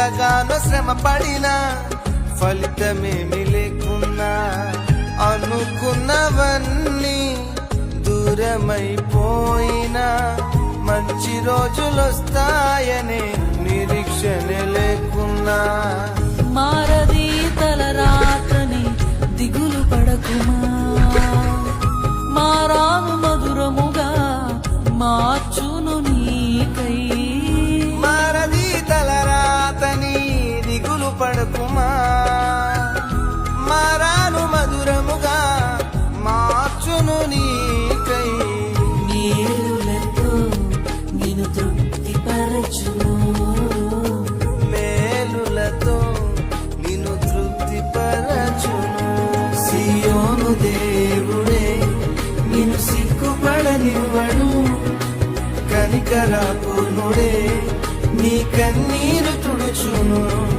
ఎంతగానో శ్రమ పడినా ఫలితమేమి లేకున్నా అనుకున్నవన్నీ దూరమైపోయినా మంచి రోజులొస్తాయనే నిరీక్షణ లేకున్నా. మారది రాత్రని దిగులు పడకుమా? మారాను మధురముగా మార్చును నీకై పడకుమా మారాను మధురముగా మార్చును నీకై మేలులతో నేను తృప్తిపరచును. మేలులతో నిన్ను తృప్తిపరచును. సియోను దేవుడే నిన్ను సిగ్గుపడనివ్వడు. కనికరాకునుడే నీ కన్నీరు తుడుచును.